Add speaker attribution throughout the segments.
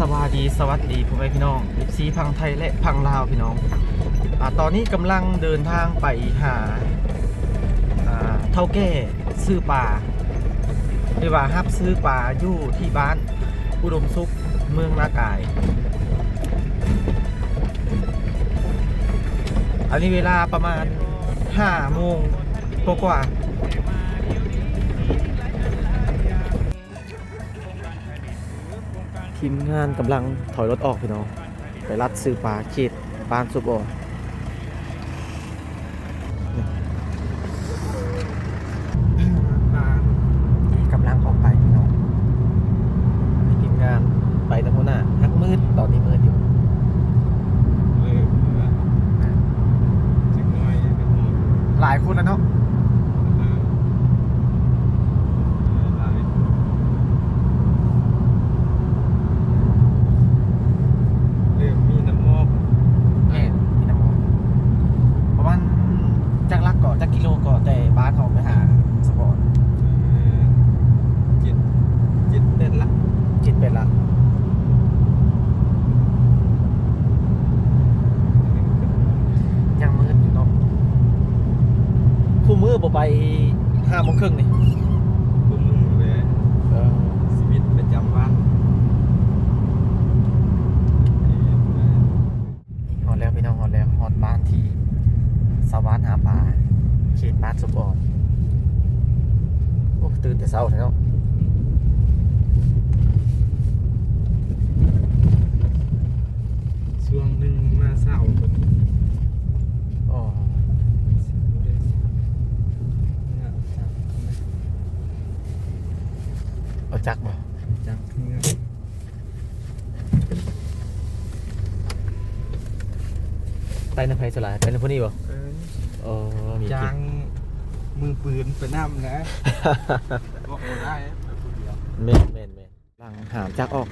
Speaker 1: สวัสดีสวัสดีพ่อแม่พี่น้องเอฟซีพังไทยและพังลาวพี่น้องอตอนนี้กำลังเดินทางไปหาอ่าเท่าแก่ซื้อปลาหรือว่าฮับซื้อปลาอยู่ที่บ้านอุดมสุขเมืองนากาย อันนี้เวลาประมาณ5โมงกว่า ทีมงานกำลังถอยรถออกพี่น้อง ไปรัดซื้อปลาเขตบ้านซุปโอกำลังออกไปพี่น้องทีมงานไปตะโกนหน้าฮักมืดตอนนี้มืดอยู่ หลายคนแล้วเนาะแม่พี่น้ำมนประมาณจักรักก่อนจักกิโลก่อนแต่บ้านเขาไปหาสปอร์ตจิตเป็นละยังมืดอยู่เนาะคู่มือบ่ไปห้าโมงครึ่งนี่เออ ฮอดแล้วพี่น้องฮอดแล้วฮอดบ้านที่สาวบ้านหาปลาเขตบ้านสุบอ่อนโอ้ตื่นแต่เช้าแล้ว
Speaker 2: ช่วงหนึ่งมาเศร้าคน
Speaker 1: อ๋อเอา จักบ่
Speaker 2: จังเงื่อน
Speaker 1: ไปน้ำไผ่สลายไปน้ำพุนี่บ่
Speaker 2: เออ
Speaker 1: อ๋อมี
Speaker 2: จา
Speaker 1: กิน
Speaker 2: งมือปืนไปน้ำนะบอกโอ้ได้ไปคนเดียว
Speaker 1: แม่นแม่นแม่นหลังหามจักออก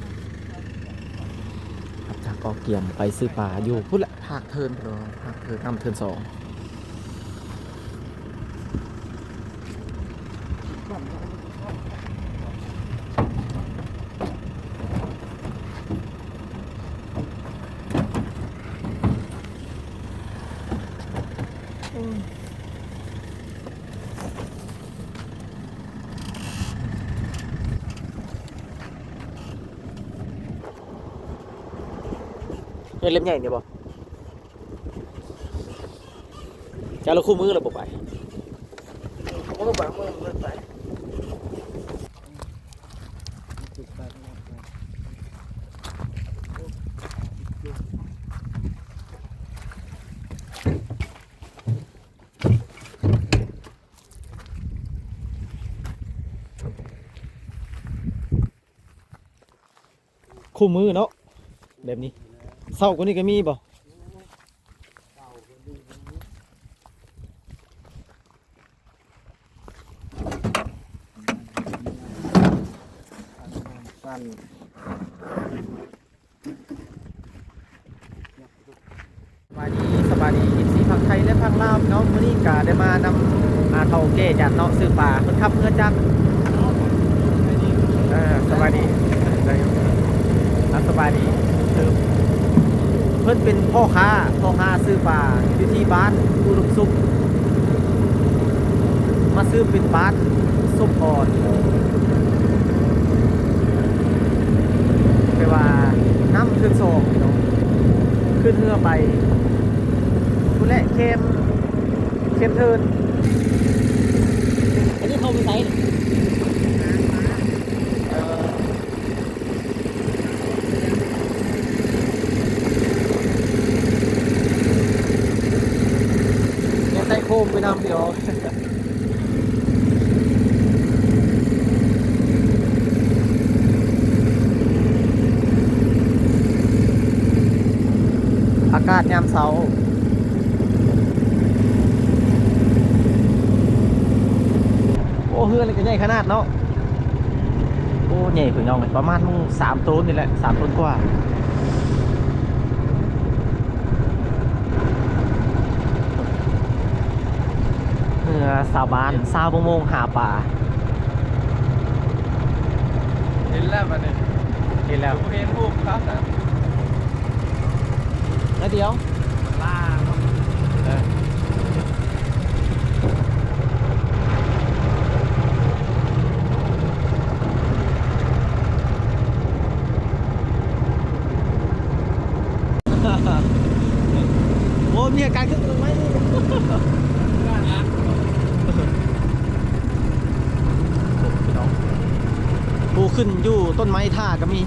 Speaker 1: หามจักออกเกี่ยมไปซื้อปลาอยู่พุ่นละภาคเทินพี่น้องภาคเทินน้ำเทินสอง เงินเล่มใหญ่เนี่ยบ่จะเราคู่มือเราบอกไป
Speaker 2: ก็บางมือมือไป
Speaker 1: คู่มือเนาะแบบนี้ เศร้ากว่านี้ก็มีบ่
Speaker 2: สั้น
Speaker 1: สบายดีสบายดีอินซีพักไทยและพักลาวพี่น้องมื้อนี้ก็ได้มานำอาเท่าเก้จากเนาะซื้อปลาเพิ่นขับเพื่อจักเออสบายดีอะสบายดีคือเพิ่นเป็นพ่อค้าพ่อค้าซื้อปลาอยู่ที่บ้านอุดมสุขมาซื้อเป็นบ้านสุกอ่อนไปว่าน้ำขึ้นโซงพี่น้องขึ้นเรือไปคุณแหละเข้มเข้มเทินอันนี้เขาไปใช้เนี่ยใส่โคมไปนำเดียวอากาศ ยามเช้าโอ้เฮือนอะไรกันใหญ่ขนาดเนาะโอ้ใหญ่ถึงน้องเลยประมาณสามต้นนี่แหละสามต้นกว่าเมื่อสาวบ้านสาวประมงหาป่า
Speaker 2: เห็นแล้วมันเนี่ย
Speaker 1: เห็นห็นแล้ว
Speaker 2: เห็นรูปครับ นะ
Speaker 1: แล้วเดี๋ยว
Speaker 2: ล่าเนาะ
Speaker 1: เออโอ้มีอาการขึ้นตรงไหมนี่พี่น้องปูขึ้นอยู่ต้นไม้ท่าก็มี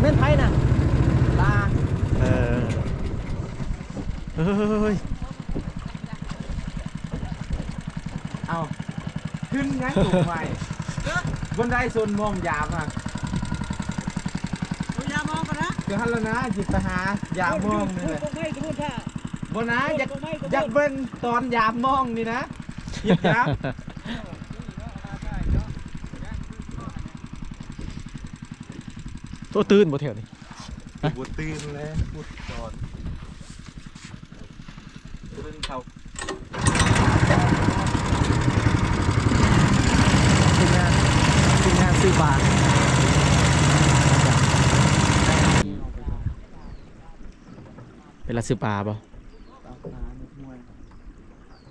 Speaker 1: เล่นไพ่น่ะลาเออเฮ้ย
Speaker 2: เอาขึ้นงั้นถูกไหมบนไดโซนมองยามอะ
Speaker 3: อย่ามองกันนะ
Speaker 2: คือฮัลโหลนะจิตไปหายามมองนี่แหละ
Speaker 3: พูดไม่พูดถ้า
Speaker 2: บนนะอยากอยากเบิ่งตอนยามมองนี่นะหยิบนะ
Speaker 1: ตัวตื่นบ่แถวนี้
Speaker 2: บดตื่นเลยพูดตอนตื่นเขา
Speaker 1: ทีมงานทีมงานซื้อ บาทเป็นละซื้อปลาบ่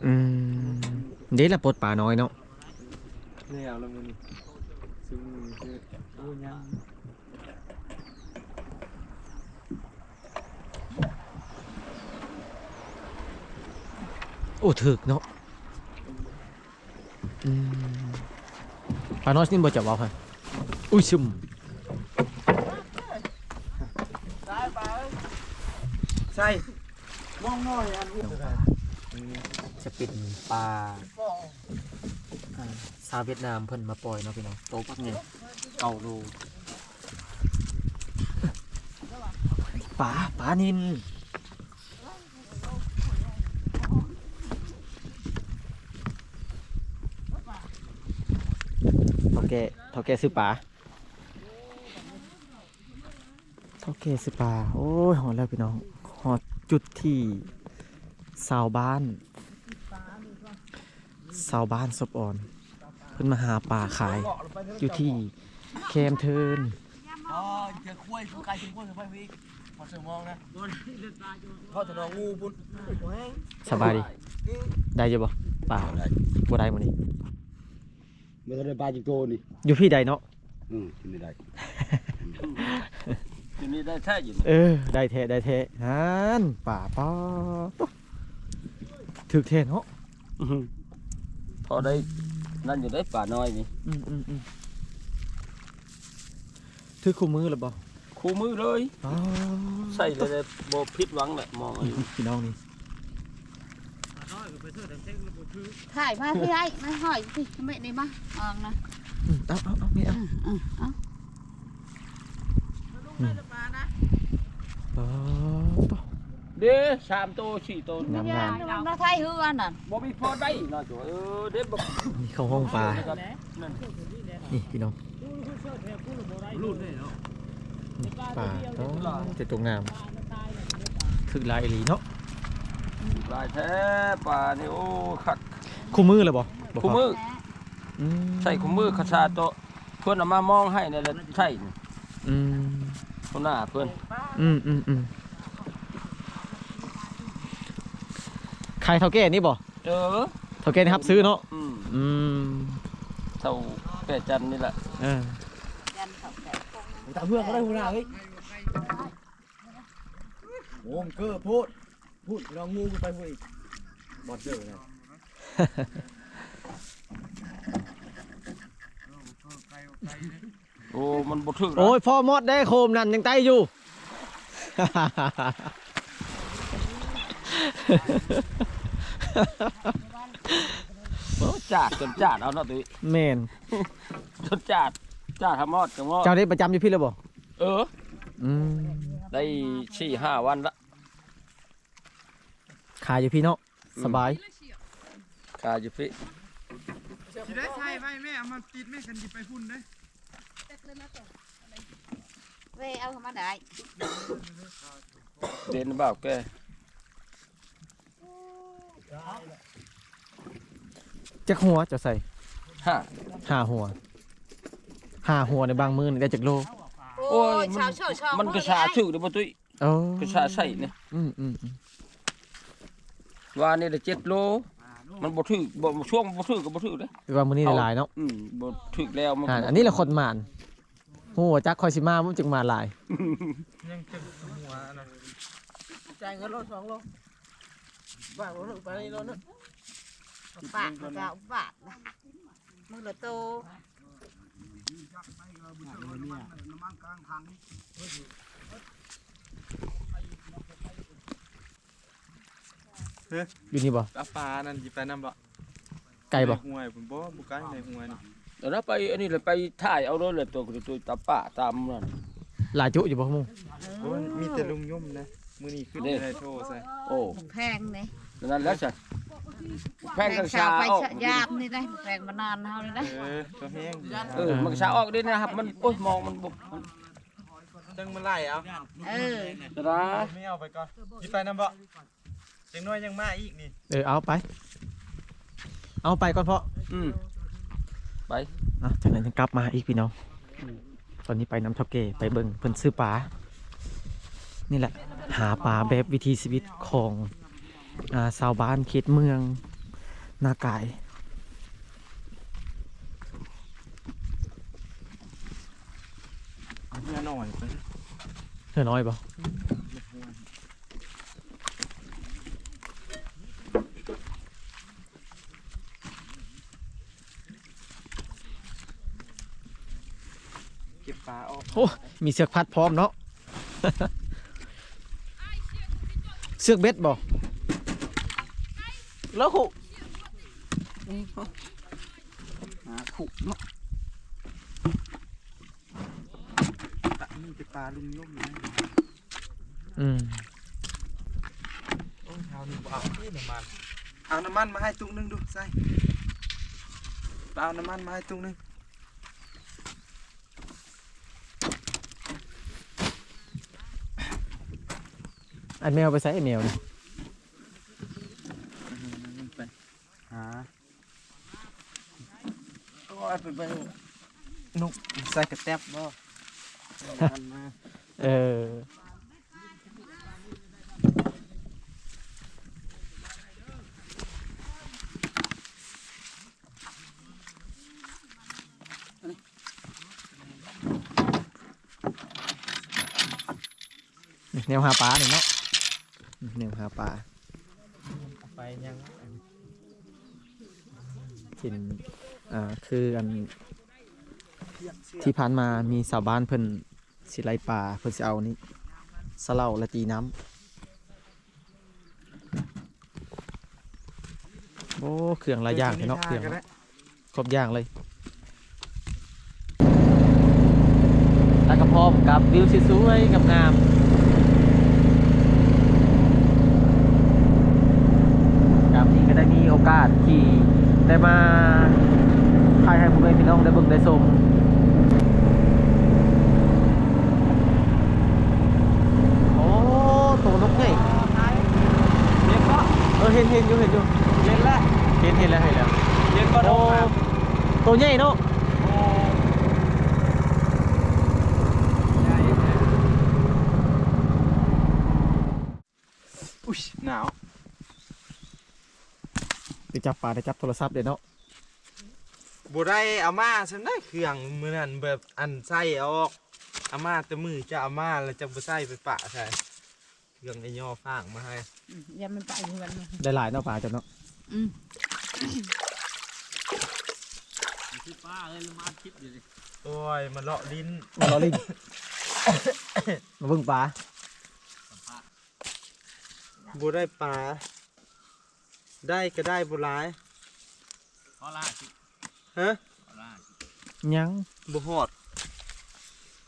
Speaker 1: อืมเดี๋ยวละปลดปลาน้อยเนาะ
Speaker 2: แล้วแล้วมันซึ่งคือโอ้ยัง
Speaker 1: โอ้ถึกเนาะอืมปลาน้อยนี่บ่จับเอาฮะ อุ้ยซึม
Speaker 2: ใช่มองน้อยอันนี้
Speaker 1: จะเป็นปลาอ่าซาวเวียดนามเพิ่นมาปล่อยเนาะพี่น้องโตปักไงเก่าโลปลาปลานินเท่าแก่เท่าแก่ซื้อปลา เท่าแก่ซื้อปลาโอ้ยหอดแล้วพี่น้องหอดจุดที่สาวบ้านสาวบ้านศพอ่อนเพิ่นมาหาป่าขาย อยู่ที่แคมเทิน
Speaker 3: อ๋อจะคุยคุยใครจะคุยกับพี่พอสมองนะพอจะนองงูบุญ
Speaker 1: สบายดี ได้อยู่บ่ป่าบ่ได้มื้อนี้
Speaker 4: ไม่ได้ปลาจิโกนี่
Speaker 1: อยู่พี่ใดเนาะ
Speaker 4: อืมกินไม่ได้
Speaker 3: ทีนี้ได้แท้ยิน
Speaker 1: เออ ได้แท้ได้แท้ฮันป่าป้อถึกแท้เนาะ
Speaker 3: พอได้นั่นอยู่ได้ป่าน้อยนี่
Speaker 1: อืมอืมอืมถือคู่มือแล้วบ่
Speaker 3: คู่มือเลย
Speaker 1: อ๋อ
Speaker 3: ใส่เลยเลยบ่ผิดหวังแหละมองอายุ
Speaker 1: พี่น้องนี่
Speaker 5: ถ่ายมาพี่ไอ้มาหอยสิทำไมได้มาออกนะ
Speaker 1: อืมเอาเอาเอาไม่เอา
Speaker 5: อืมเอา
Speaker 1: อ๋อป้อ
Speaker 3: เด้สามโตสี่โต
Speaker 1: งามงาม
Speaker 5: ลองมาถ่ายเฮือนนั่น
Speaker 3: บ่มีพอได้น่าจะเออเด้บ่
Speaker 1: นี่เข้าห้องปลา
Speaker 3: นะครับนั่น
Speaker 1: นี่พี่น้องป่าต้องจะตรงงามถึกลายอีหลีเนาะ
Speaker 3: ลายแท้ป่านี่โอ้คัก
Speaker 1: คู่มือเลยบ่บ่
Speaker 3: คู่มือ
Speaker 1: อืม
Speaker 3: ใส่คู่มือคาชาโตเพิ่นเอามามองให้นี่แหละใช่นี่
Speaker 1: อืม
Speaker 3: คนหน้าเพิ่น
Speaker 1: อืมอืมอืมขายเท่าแก่นี่บ่
Speaker 3: เออ
Speaker 1: เท่าแก่นี่ครับซื้อเนาะ
Speaker 3: อืม
Speaker 1: อืม
Speaker 3: เท่าแก่จันนี่แหละ
Speaker 1: เออ
Speaker 5: ยันเขาแต่
Speaker 2: ตามเพื่อนเขาได้หัวหน้าเฮ้ยโอ้มเกอร์พูดพูดลองงูไปพูดอีกบอดเจอเลย
Speaker 3: โอ้มันบ่ถึกนะ
Speaker 1: โอ้ยพ่อมอดได้โคมนั่นยังไตอยู่
Speaker 3: โอ้จาดจนจาดเอาเนาะตุ้ย
Speaker 1: แมน
Speaker 3: จนจาดจาดทำมอดกับมอด
Speaker 1: เจ้าได้ประจำอยู่พี่แล้วบ่
Speaker 3: เออ
Speaker 1: อืม
Speaker 3: ได้สี่ห้าวันละ
Speaker 1: ขายอยู่พี่เนาะสบาย
Speaker 3: กาอยู่ฟิ
Speaker 2: สิได้ใช่ไหมแม่เอามาติดแม่กันจิไปพุ่นได้
Speaker 5: เว้ยเอามาได้
Speaker 3: เด่นบ่าวแก
Speaker 1: จักหัวจะใส่
Speaker 3: ฮะ
Speaker 1: ห้าหัวห้าหัวในบางมือนี่ได้จักโล
Speaker 5: โอ้ยชาวเช่าชาว
Speaker 3: มันกระชาชื่อเด้อบ่ตุ้ย
Speaker 1: โอ้
Speaker 3: กระชาใส่เนี่ย
Speaker 1: อืมอืมอืม
Speaker 3: ว่านี่ละ7โล มันบ่ถึกบ่ช่วงบ่ถึกก็บ่ถึกเด้อ
Speaker 1: แปลว่ามื้อนี้ได้หลายเนาะ
Speaker 3: อืมบ่ถึกแล้วมัน
Speaker 1: อ่าอันนี้แหละคนหมานหัวจักคอยสิมามันจึงมาหลาย
Speaker 3: จ่ายเงินโล2โลบ้านบ่ถึกไปนี่โลนึง
Speaker 5: บาทก็จะบาทนะมือละโต
Speaker 1: อยู่นี่บ่
Speaker 2: ปลาปลานั่นสิไปนำบ่
Speaker 1: ไกลบ่
Speaker 2: ห้วยผมบ่บ่ไกลในห้วยนี่
Speaker 3: เดี๋ยวเราไปอันนี้เลยไปถ่ายเอาเลยเลยตัวตัวตาป่าตามนั่น
Speaker 1: หลายจุอยู่บ่มึง
Speaker 2: โอ้ยมีแต่ลุงยุ่มนะมื้อนี้ขึ้น
Speaker 3: นี่
Speaker 2: ได้โทรใส่
Speaker 3: โอ้
Speaker 5: แพงนี่
Speaker 3: นั่นแล้วจ้ะแพงกัญ
Speaker 5: ชา
Speaker 3: ชาว
Speaker 5: ไป
Speaker 3: ออก
Speaker 5: ชะยามนี่ได้แพงมานานเฮานี่ได้
Speaker 2: เออตัวแห้ง
Speaker 3: เออมันกัญชาออกด้วยนะครับ มันโอ้ยมองมันบ่มัน
Speaker 2: จังมันไล่เอา
Speaker 5: เออ
Speaker 3: จะได้
Speaker 2: ไม่เอาไปก่อนสิไปนำบ่ จังน้อยยังมาอีกนี่
Speaker 1: เออเอาไป เอาไปก่อนเพาะ
Speaker 3: อืมไป
Speaker 1: อะจากนั้นยังกลับมาอีกพี่น้อง ตอนนี้ไปน้ำเท่าเกไปเบิ่งเพิ่นซื้อปลา นี่แหละ หาปลาแบบวิถีชีวิตของอ่าชาวบ้านเขตเมือง นากาย
Speaker 2: เพื่อหน่อยไป
Speaker 1: เธอน้อยบ่
Speaker 2: เก็บ ปลาออก
Speaker 1: โอ้มีเสือกพัดพร้อมเนาะ เสือกเบ็ดบ่แล้วหุ
Speaker 2: หาขุเนาะตะมีแต่ปลาลุงย่มนะ
Speaker 1: อืม
Speaker 2: โอ้ยเอานี่บ่เอาที่น้ำมันเอาน้ำมันมาให้ตุ้งหนึงดูใส่เอาน้ำมันมาให้ตุ้งหนึง
Speaker 1: อันแมวไปใส่ไอ้แมวนี่
Speaker 2: ไปหา
Speaker 3: โอ้ยไปไป
Speaker 2: นุกใส่กระแตบบ่มันมา
Speaker 1: เออแนวหาปลาเนี่ยเนาะ แนวหาปลา
Speaker 2: ไปยัง
Speaker 1: ถิ่นอ่าคืออันที่ผ่านมามีชาวบ้านเพิ่นสิไล่ปลาเพิ่นสิเอานี่สะเหล่าและตีน้ำโอ้เครื่องหลายอย่างเลยเนาะเครื่องเนาะครบอย่างเลยแล้วก็พร้อมกับวิวสวยๆงามๆครับนี่ก็ได้มีโอกาสที่ ได้มาถ่ายให้พ่อแม่พี่น้องได้เบิ่งได้ชมโอ้ตัวนกไง
Speaker 2: เล่นก็
Speaker 1: เออเห็นเห็นอยู่เห็นอยู่
Speaker 2: เล่นละ
Speaker 1: เห็นเห็นแล้วเห็นแล้ว
Speaker 2: เล่นก็โด
Speaker 1: โอ้
Speaker 2: นครับ
Speaker 1: ตัวใหญ่เนาะ
Speaker 2: อุ้ยหนาว
Speaker 1: ได้จับปลาได้จับโทรศัพท์เดี๋ยวเนาะ
Speaker 2: บ่ได้เอามาฉันได้เครื่องมือนั่นแบบอันใส่ออกเอามาแต่มือจะเอามาแล้วจะบ่ใส่ไปปะใช่เครื่องไอ้ย่อฟางมาให้
Speaker 5: อย่ามันไปเหมือน
Speaker 1: ได้หลายเนาะปลาจ้ะเนาะ
Speaker 5: อืม
Speaker 2: โอ้ยมันเลาะลิ้น
Speaker 1: มาล้อลิง มาเบิ่งปลา
Speaker 2: บ่ได้ปลา ได้ก็ได้บ่หลาย
Speaker 3: ขอลาสิ
Speaker 2: ฮะ
Speaker 3: ขอลา
Speaker 1: ยัง
Speaker 2: บ่ฮอด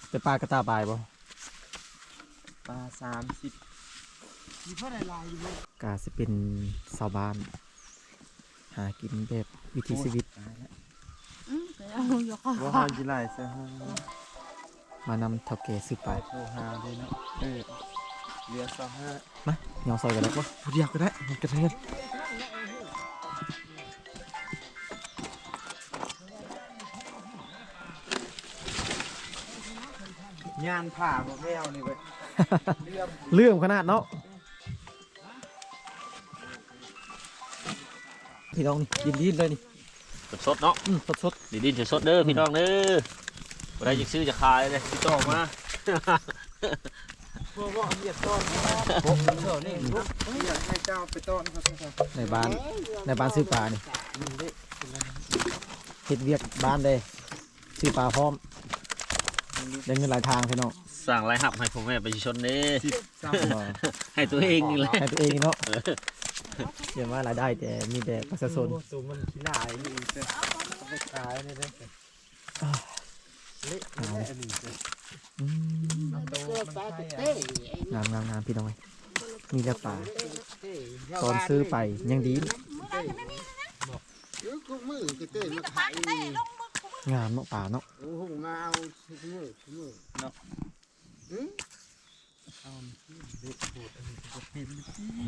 Speaker 1: แต่ปลากระตาปลายบ่
Speaker 2: ปลา30
Speaker 1: กาสิเป็นชาวบ้าน หากินแบบวิถีชีวิต
Speaker 5: อืมเอายก
Speaker 2: บ่ฮอดสิหลายซะฮะ
Speaker 1: มานำเท่าแก่ซื้อปลา
Speaker 2: โทรหาเลยเนาะเออ เรือสองห้ามา
Speaker 1: เหนียซอยกันแล้ววะ
Speaker 2: เดียวก็ได้มันกระเทือนงานผ่าบอกไม่เอานี่เว้ย
Speaker 1: เลื่อมขนาดเนาะพี่น้องดินดินเลยนี่
Speaker 6: สดสดเนาะ
Speaker 1: สดสด
Speaker 6: ดินดินสดสดเด้อพี่น้องเด้อได้จะซื้อจะขายเลยพี่ต้องมา
Speaker 2: ให้เจ้าไปต้นเขาซะ
Speaker 1: ๆในบ้านในบ้านซื้อปลานี่เฮ็ดเวียกบ้านเลยซื้อปลาพร้อมได้เงินหลายทางพี่น้อง
Speaker 6: สั่งรายหับให้พ่อแม่ประชาชนเด้
Speaker 2: ซ้
Speaker 1: อ๋อ
Speaker 6: ให้ตัวเองนี่แหละ
Speaker 1: ให้ตัวเองเนาะเดี๋ยวว่ารายได้แต่มีแต่ประชาชน
Speaker 2: ตัวมันขี้หน้าไอ้นี่เด้อเอาไปขายนี่เด้อเละแน่อันนี้เด้อ
Speaker 1: อืม
Speaker 7: เกิด ปลาเต้ไอ้
Speaker 1: งามงามงามพี่น้องเอ้ยมีแต่ปลา
Speaker 2: เต้
Speaker 1: ตอนซื้อไปยังดี
Speaker 8: Ừ, cũng mưa cái tên nó khải
Speaker 1: งามเนาะปลาเนาะ
Speaker 8: hùng mau mưa mưa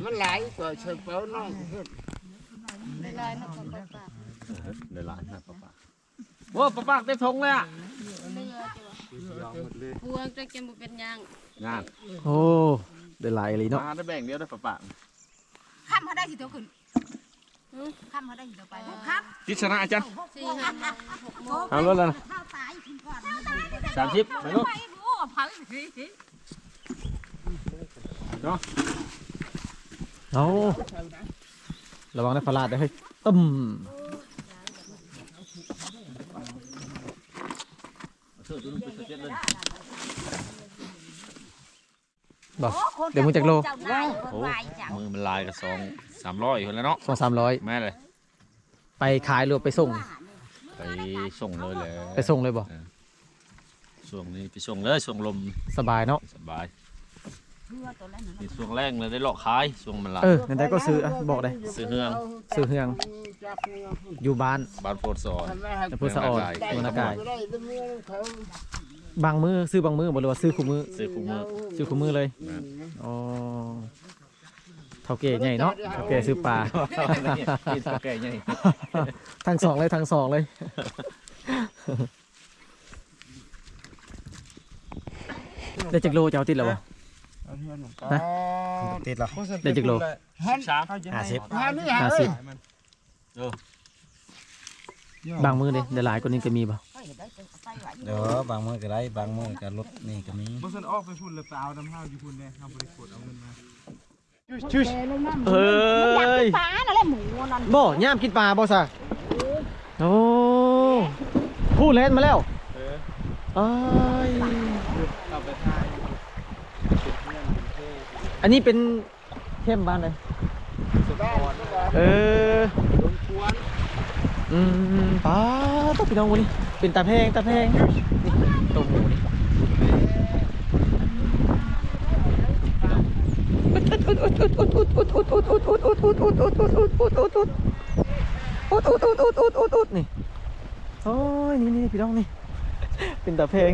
Speaker 8: มันหลายกว่าเชิงเป้าน้องเฮ็ด
Speaker 7: ไม่ลายนกกระปาก
Speaker 6: เดี๋ยวร้านนะป้าป้า ว้าป้าป้าเต็มทงเลยอะ
Speaker 7: เลือจ้ะ
Speaker 2: ยอมหมดเลย
Speaker 7: พวงจะกินบ่เป็นหยัง
Speaker 6: งาน
Speaker 1: โอ้ได้หลายเลยเนาะ
Speaker 6: มาได้แบ่งเดียวได้ป้าป้า
Speaker 5: ข้ามเขาได้สิเดียวขึ้นข้ามเขาได้สิเดียวไปครับ
Speaker 6: ทิศนะอาจารย์
Speaker 7: สี่ห้าโมงหกโมง
Speaker 6: เอารถแล้วนะ
Speaker 5: ข้าวตายคุณก่อน
Speaker 6: สามสิบไปลูก
Speaker 5: ไปบู๊พังสิ
Speaker 1: เอาระวังนะพลาดเด้อเฮ้ยตึม
Speaker 6: เสื้อตัวนึงเป็นสเก็ตเลย
Speaker 1: บอกเดี๋ยวมึงจากโล
Speaker 5: เจ้าได้คนวายจัง
Speaker 6: มือมันลายกับสองสามร้อยคนแล้วเนาะ
Speaker 1: สองสามร้อย
Speaker 6: แม่เลย
Speaker 1: ไปขายหรือไปส่ง
Speaker 6: ไปส่งเลยแหละ
Speaker 1: ไปส่งเลยบอก
Speaker 6: ช่วงนี้ไปส่งเลยช่วงลม
Speaker 1: สบายเนาะ
Speaker 6: สบาย
Speaker 5: เพื่อตัว นั้น
Speaker 6: นี่ช่วงแรกเลยได้หลอกขายช่วงมันลาย
Speaker 1: เออนั่นได้ก็ซื้ออะบอกเลย
Speaker 6: ซื้อเฮือง
Speaker 1: ซื้อเฮือง อยู่บ้าน
Speaker 6: บ้านโพดซอย
Speaker 1: แต่พุทธสะออน
Speaker 6: ได้
Speaker 1: ตัวนากาย
Speaker 8: ได้แต่เมื่อเขา
Speaker 1: บางมือซื้อบางมือบอกเลยว่าซื้อคู่มือ
Speaker 6: ซื้อคู่มือ
Speaker 1: ซื้อคู่มือเลยอ๋อเท่าเก๋ใหญ่เนาะเท่าเก๋ซื้อปลา
Speaker 6: กินสแกงยัง
Speaker 1: ทั้งสองเลยทั้งสองเลยได้จักโลจะเอาติดแล้ววะ
Speaker 2: เอาเพื่อ นหนุ่ม
Speaker 1: นะ
Speaker 2: ติดเหรอ
Speaker 1: ได้จักโล
Speaker 6: สาม
Speaker 1: ห้าสิบ
Speaker 8: หานี่หา
Speaker 1: ห้า
Speaker 8: เอ้
Speaker 1: สิ
Speaker 8: ย
Speaker 1: บบางมือเด้ได้หลายกว่านี้ก็มีป่ะ
Speaker 9: เดี๋ยวบางมือก็ได้บางมือก็รถนี่ก็มี
Speaker 2: บ่ซั่นออกไปพุ่นเลยไปเอาน้ำห้าวอยู่พุ่นแน่เฮาบ่ได้กดเอาเงินมา
Speaker 1: ชุชเฮ้ย
Speaker 5: ปลานั่นแหละหมูนั่น
Speaker 1: บ่ย่ามกินปลาบ่ซะโอ้ผู้เล่นมาแล้วเอ้ย
Speaker 2: เอาไปทายเป็นเพื่อนเป็นเท่
Speaker 1: อันนี้เป็นเข้มบ้านเลย
Speaker 2: สุดก่อน
Speaker 1: เออ
Speaker 2: โดนควน
Speaker 1: อืมป้าต้องพี่น้องวันนี้เป็นตาแพงตาแพงนี่ตัวหมูนี่นี่โอ้ยนี่นี่พี่น้องนี่ เป็นตาแพง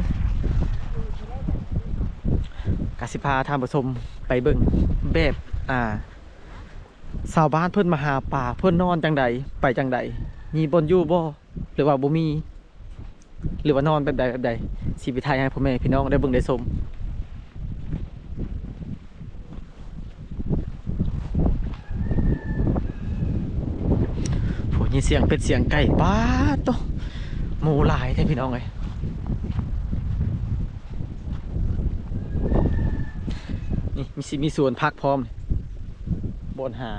Speaker 1: กสิพาทำผสมไป เบิ่งแบบอ่าชาวบ้านเพิ่นมาหาป่าเพิ่นนอนจังใดไปจังใดมีบนอยู่บ่หรือว่าบ่มี หรือว่านอนแบบใดแบบใดสิไปทายให้พ่อแม่พี่น้องได้เบิ่งได้ชมโหนี่เสียงเป็ดเสียงไก่ป้าโตหมูหลายแท้พี่น้องเอ้ย นี่มีสิมีสวนพักพร้อมบนหา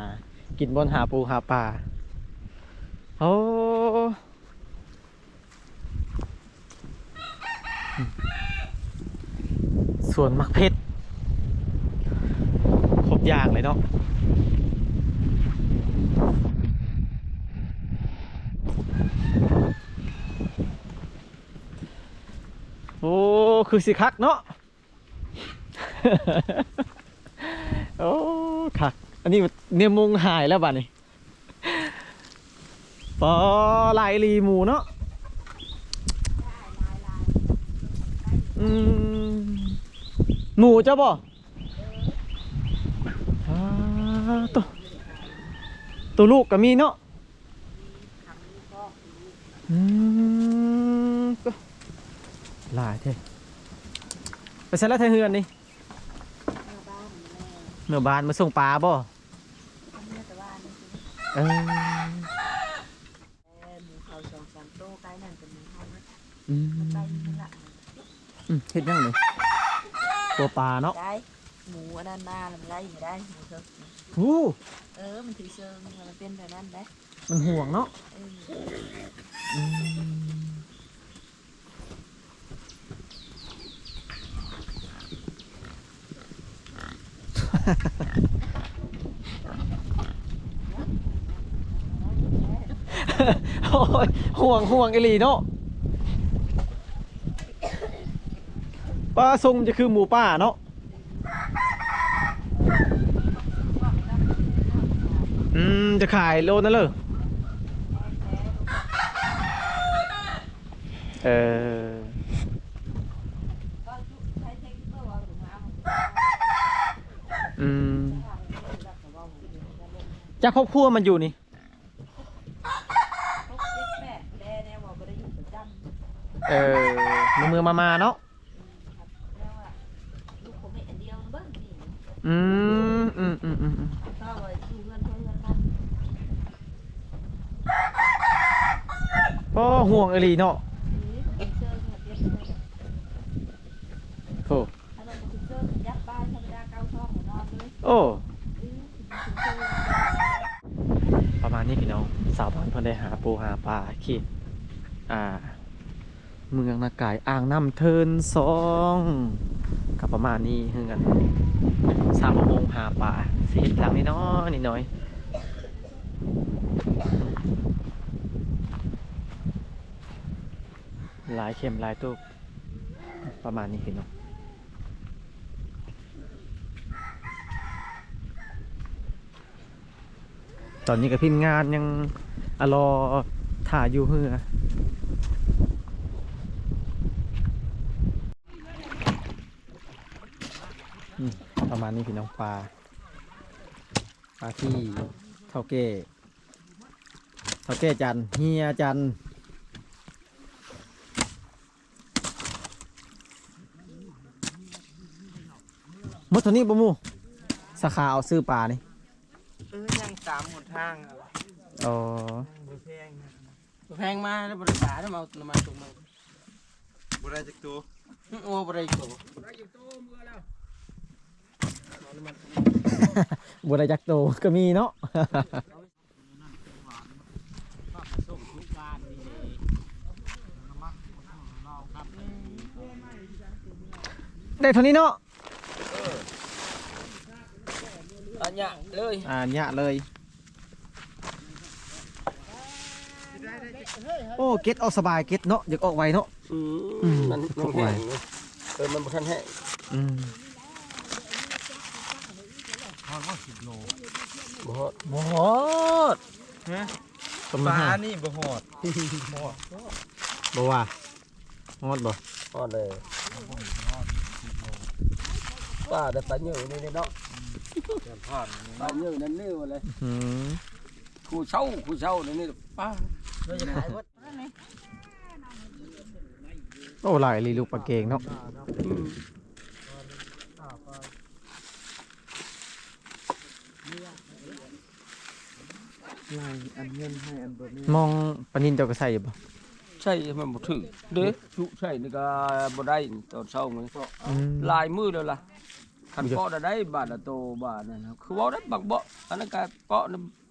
Speaker 1: กินบนหาปูหาปลาโอ้สวนมักเพชรครบอย่างเลยเนาะโอ้ คือสิคักเนาะ โอ้คัก อันนี้เนี่ยมุงหายแล้วบ้านี้ปอลายลีหมูเนาะหมูเจ้าบ่ตัวตัวลูกก็มีเนาะอืมตัวหลายเท่ไปใส่แล้วไทยเฮือนนี่ เมื่อบ้านมาส่งปลาบ่เออ
Speaker 9: เขาสองสามโต๊ะไกลนั่นเป็นเขานะ
Speaker 1: อืม
Speaker 9: ไกลนี่ละ
Speaker 1: อืมเฮ็ดยังนี่ตัวปลาเนาะ
Speaker 9: ได้หมูอันนั้นมามันไล่ไม่ได้หมูเชิง
Speaker 1: หู้
Speaker 9: เออมันถือเชิงมันเป็นแบบนั้นได้
Speaker 1: มันห่วงเนาะ
Speaker 9: เออ
Speaker 1: อืม โอ้ยห่วงห่วงไอหลีเนาะปลาทรงจะคือหมูป่าเนาะอืม จะขายโลนั่นเลยเออ อืมจากครอบครัวมันอยู่นี่
Speaker 9: เอ
Speaker 1: อมือมือมามาเนาะ
Speaker 9: แล้วว่าลูกผมเห็นอันเดียวเบิ้งนี่
Speaker 1: อืมอืมอืมอืมอืม
Speaker 9: ก็ว่าอยู่เงินเพิ่นเงินมัน
Speaker 1: ก็ห่วงอลีเนาะ
Speaker 9: เออเชิงเนี่ยเจ็บเชิง
Speaker 1: โอ้
Speaker 9: อันนั้นมันถือเชิงยัดบ้านธรรมดาเก้าช่องนอนเลย
Speaker 1: โอ้ประมาณนี้พี่น้องสาวบ้านเพิ่นได้หาปูหาปลาขีดอ่า เมืองนากายอ่างน้ำเทินสองกับประมาณนี้คือกันสาวประมงหาปลาสิเห็ดหลังนี่น้อยนิดหน่อยหลายเข็มหลายตู้ประมาณนี้พี่น้อง ตอนนี้กับพิมงานยังอรอถ่ายอยู่เฮือประมาณนี้พี่น้องปลาปลาที่เท่าเก้เท่าเก้จันเฮียจันมดเท่านี้บ่หมูสาขาเอาซื้อปลานี่
Speaker 2: ออยังสามหมดทางอะ
Speaker 1: อ๋อ
Speaker 2: บ่แพงนะ
Speaker 3: แพงมาแล้วบริษัทแล้วมาเอามาตรงมา
Speaker 2: บ่ได้จักตัว
Speaker 3: โอ้บริษัท
Speaker 1: บัวได้จักโตก็มีเนาะได้เท่านี้เนาะ
Speaker 3: อันเนี้ยเลย
Speaker 1: อ่าเนี่ยเลย โอ้เก็ตเอาสบายเก็ตเนาะอยากออกไวเนาะ
Speaker 3: อื
Speaker 1: อืม
Speaker 3: มมัน
Speaker 1: ทุ
Speaker 3: มัน
Speaker 1: กวั
Speaker 3: แห้
Speaker 1: ย
Speaker 3: งเลยเออมันบ่ทันแห้ง
Speaker 1: อืม
Speaker 3: บ่ฮอด
Speaker 1: บฮอด
Speaker 2: ฮะ
Speaker 1: ประ
Speaker 2: ป
Speaker 1: มาณ
Speaker 2: ลา
Speaker 1: ห้า
Speaker 2: นี่บ่หอด
Speaker 1: บ่ว่าฮอดบ่
Speaker 3: ฮอดเลยป้าได้ปลาเยอะนี่เนาะปลาเยอะนั่นนี่มาเลย
Speaker 1: อืม
Speaker 3: คู่เช่าคู่เช่านี่นี่ป้า
Speaker 1: โอ้หลายลีลูกปลาเกงเนาะ
Speaker 2: ลายอันเงินให้อันบ่มี
Speaker 1: มองปลานินเจ้าก็ใส่อยู่บ่
Speaker 3: ใช่มันบ่ถึงเด้ชุใช่นี่ก็บ่ได้ตอนเช้ามัน
Speaker 1: อืม
Speaker 3: ลายมือแล้วล่ะคันเปาะได้บาทละโตบาทนั่นนะคือเว้าได้บักเบาะอันนั้นก็เปาะน้ำ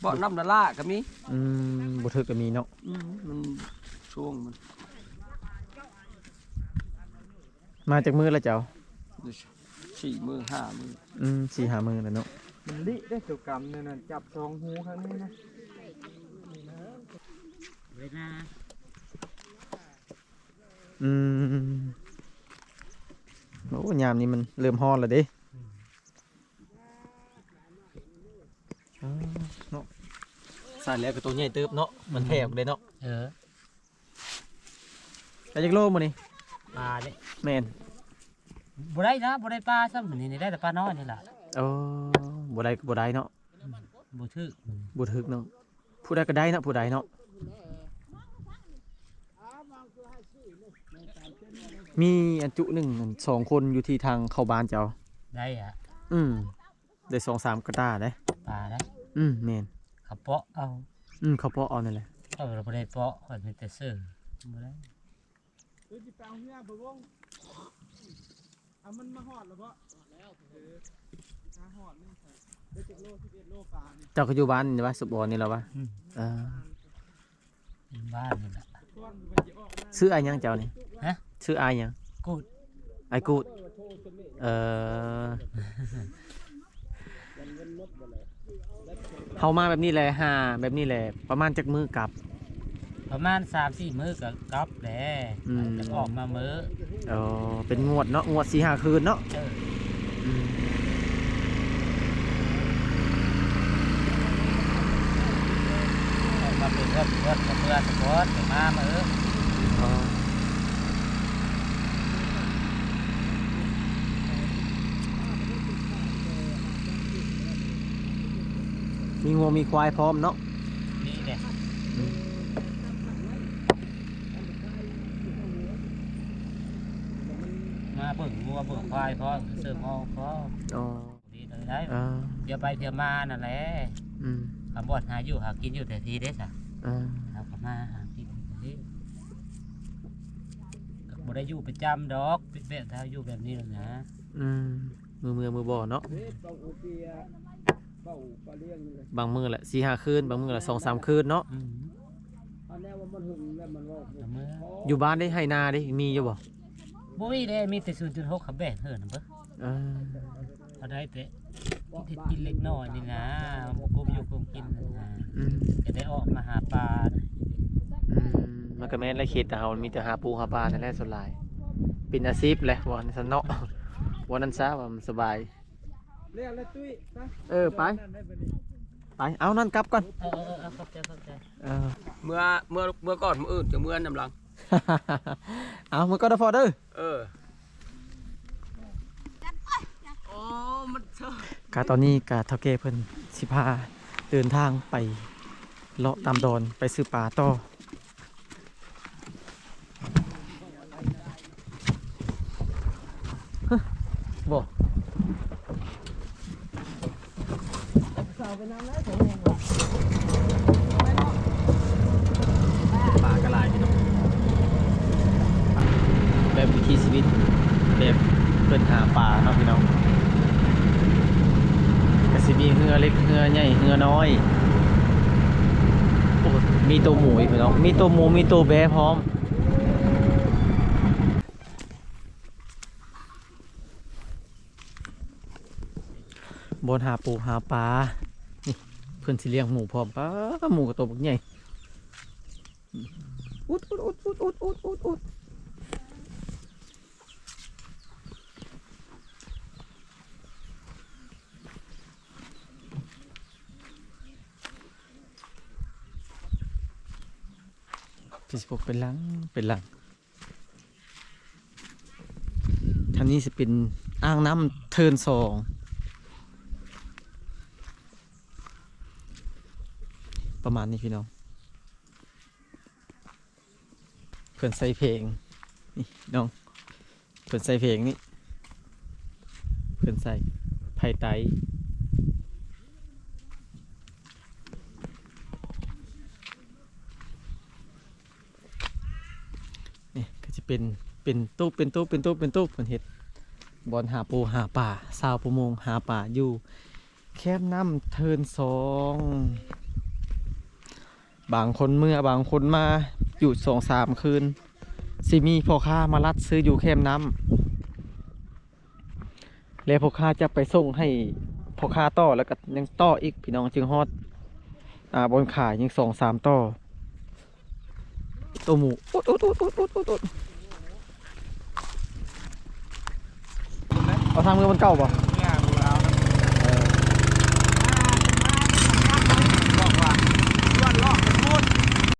Speaker 3: เปาะน้ำนาลาก็มี
Speaker 1: อืมบ่ถึกก็มีเนาะ
Speaker 3: อืมมันช่วงมัน
Speaker 1: มาจากมือแล้วเจ้า
Speaker 3: สี่มือห้ามือ
Speaker 1: อืมสี่หามือแล้วเนาะ
Speaker 2: มันลิได้ตัวกรรมนั่นน่ะจับสองหูข้างนี้นะ
Speaker 1: อืมโอ้ยามนี้มันเริ่มฮอนแล้วเด้อ่า เนาะใส่แล้วก็ตัวใหญ่เติบเนาะมันแพกเลยเนาะ
Speaker 3: เออ
Speaker 1: แต่จักโลมื้อนี้
Speaker 3: ปลาเนี่ย
Speaker 1: แม่น
Speaker 3: บ่ได้นะบ่ได้ปลาซ้ำนี่ได้แต่ปลาน้อยนี่ล่ะ
Speaker 1: โอ้บ่ได้ก็บ่ได้เนาะ
Speaker 3: บ่ถึก
Speaker 1: บ่ถึกเนาะผู้ใดก็ได้เนาะผู้ใดเนาะมีอันจุหนึ่งอันสองคนอยู่ที่ทางเข้าบ้านเจ้า
Speaker 10: ได้อะ
Speaker 1: อืมได้สองสามกระตาได้
Speaker 10: ปลาได้
Speaker 1: อืมแมน
Speaker 10: ขับเปาะเอา
Speaker 1: อืมเขาพอเอานั่นแหละ
Speaker 10: เอาเราบ่ได้เปาะข่อยมีแต่ซื้อบ่ได้
Speaker 2: เฮ้ยสิไปเอาเฮียบ่วงเอามันมาฮอดแล้วบ่แล้วเออหาฮอดนี่ใส่ได้10โล11โลปลานี่
Speaker 1: เจ้าก็อยู่บ้านนี่วะสุบอนี่แล้ววะ
Speaker 10: อืม
Speaker 1: เออ
Speaker 10: อยู่บ้านนี่แหละ
Speaker 2: ส่วนมันสิออกมา
Speaker 1: ซื้ออายยังเจ้านี่
Speaker 10: ฮะ
Speaker 1: ซื้ออายยัง
Speaker 10: กูด
Speaker 1: ไอายกูดเออ เฮามาแบบนี้แหละหาแบบนี้แหละประมาณจักมือกลับ
Speaker 10: ประมาณ3-4มื้อก็กลับแหละ
Speaker 1: อืม
Speaker 10: จะออกมามื้อ
Speaker 1: เออเป็นงวดเนาะงวดสี่ห้าคืนเนาะ
Speaker 10: เออ
Speaker 1: อืม
Speaker 10: ออกมาเป็นเพื่อนเพื่อนกับเพื่อนสปอร์ตไปมามื้อ
Speaker 1: อ๋ วมีควายพร้อมเนาะ
Speaker 10: นี่แหละมาเบิ่งงัวเบิ่งควายพอเสิร์ฟเอาพอ
Speaker 1: อ๋อ
Speaker 10: ดีเลยได้
Speaker 1: อ่า
Speaker 10: เดี๋ยวไปเดี๋ยวมานั่นแหละ
Speaker 1: อืม
Speaker 10: คำบอดหาอยู่หากินอยู่แต่ทีเด้สะ
Speaker 1: อ่า
Speaker 10: เอากลับมาหากินแต่ทีก็บ่ได้อยู่ประจำดอกเป็นแบบถ้าอยู่แบบนี้หรอกนะ
Speaker 1: อืมมือมือมือบ่อเนาะ
Speaker 10: อืม
Speaker 1: บางมือแหละสี่ห้าคืนบางมือแหละสองสามคืนเนาะ
Speaker 10: อืมแล้วมื้อ
Speaker 1: อยู่บ้านได้ให้นาได้มีอยู่บ่
Speaker 10: บ่มีเด้มีแต่0.6ขับแบกเถินนะเบิ่
Speaker 1: อ่า
Speaker 10: เอาได้แต่ที่กินเล็กน้อยนี่นะกุมอยู่กุมกินนะ
Speaker 1: อืม
Speaker 10: จะได้ออกมาหาปลานะ
Speaker 1: อืมมันก็แม่นและเขตแต่เฮามีแต่หาปูหาปลานั่นแหละส่วนหลายเป็นอาชีพแหละว่าซั่นเนาะว่านั้นซะว่ามันสบาย
Speaker 2: เรียกแล้วตุ้ยไป
Speaker 1: เออไป
Speaker 2: นั่นได้บ่นี่
Speaker 1: ไป เอานั่นกลับก่อน
Speaker 10: เออเออเออเข้าใจเข้าใจ
Speaker 1: เออ
Speaker 10: เมื่อเมื่อเมื่อก่อนมื้ออื่นจะเมื่อนำหลัง
Speaker 1: เอามือก็ได้พอเด้อ
Speaker 10: เออโอ้มันเชอะ
Speaker 1: กาตอนนี้กาเท่าแก่เพิ่นสิพาเดินทางไปเลาะตามดอนไปซื้อปลาต่อฮะบ่ ปลากระลายพี่น้องแบบวิถีชีวิตแบบเพิ่นหาปลาเนาะพี่น้องก็สิมีเรือเล็กเรือใหญ่เรือน้อยมีตัวหมูอีกพี่น้องมีตัวหมูมีตัวแบะพร้อมบนหาปูหาปลา พื่อนสิเลี้ยงหมูพร้อมปลาหมูกับตัวบักใหญ่อุดอุดอุดอุดอุดอุดอุดอุดพี่สิบกเป็นหลังเป็นหลังทางนี้จะเป็นอ่างน้ำเทินสอง ประมาณนี้พี่น้อง เพื่อนใส่เพลงนี่น้อง เพื่อนใส่เพลงนี่ เพื่อนใส่ไผ่ไตนี่ก็จะเป็นเป็นตู้เป็นตู้เป็นตู้เป็นตู้เพื่อนเห็ดบอลหาปูหาป่าสาวประมงหาป่าอยู่แคบน้ำเทินสอง บางคนเมื่อบางคนมาอยู่สองสามคืนสิมีพ่อค้ามารัดซื้ออยู่แคมน้ำแล้วพ่อค้าจะไปส่งให้พ่อค้าต่อแล้วก็ยังต่ออีกพี่น้องจึงฮอดอ่าบนขายยังสองสามต่อตัวหมูอุดอุดอุดอุดอุดอุดอุดเอาทางมือมันเก่าป่ะ